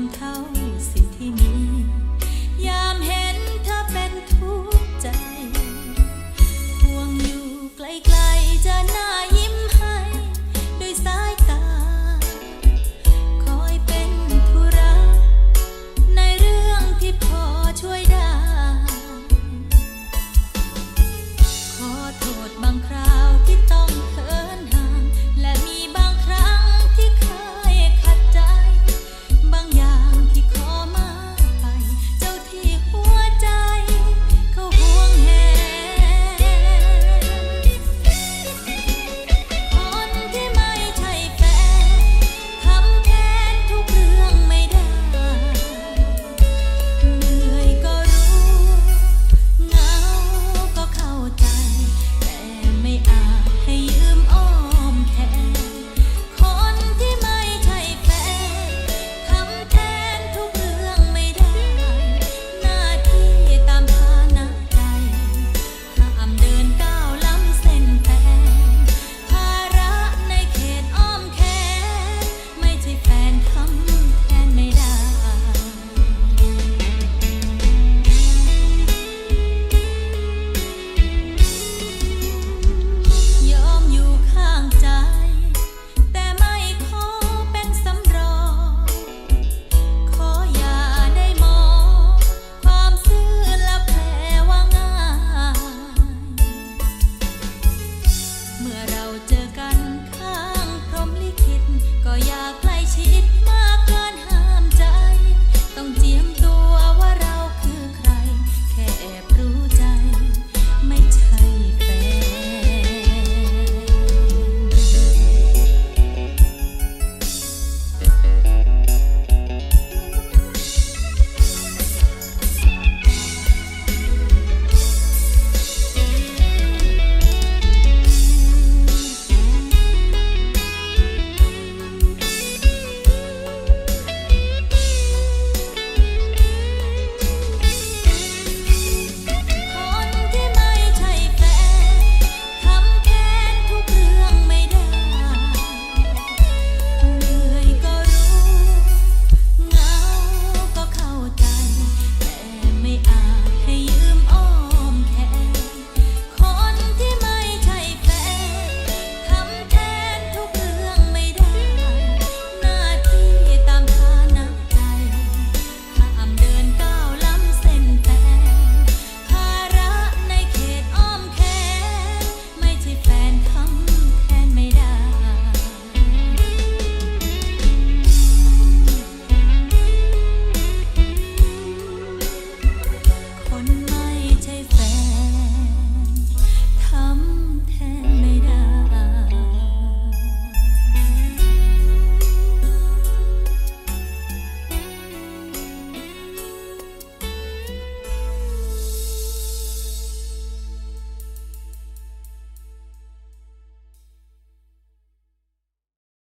ำเท่าสิ่งที่มี ยามเห็นเธอเป็นทุกข์ใจ ห่วงอยู่ไกลๆจะน่ายิ้มให้ด้วยสายตา คอยเป็นธุระในเรื่องที่พอช่วยได้ ขอโทษบางครั้ง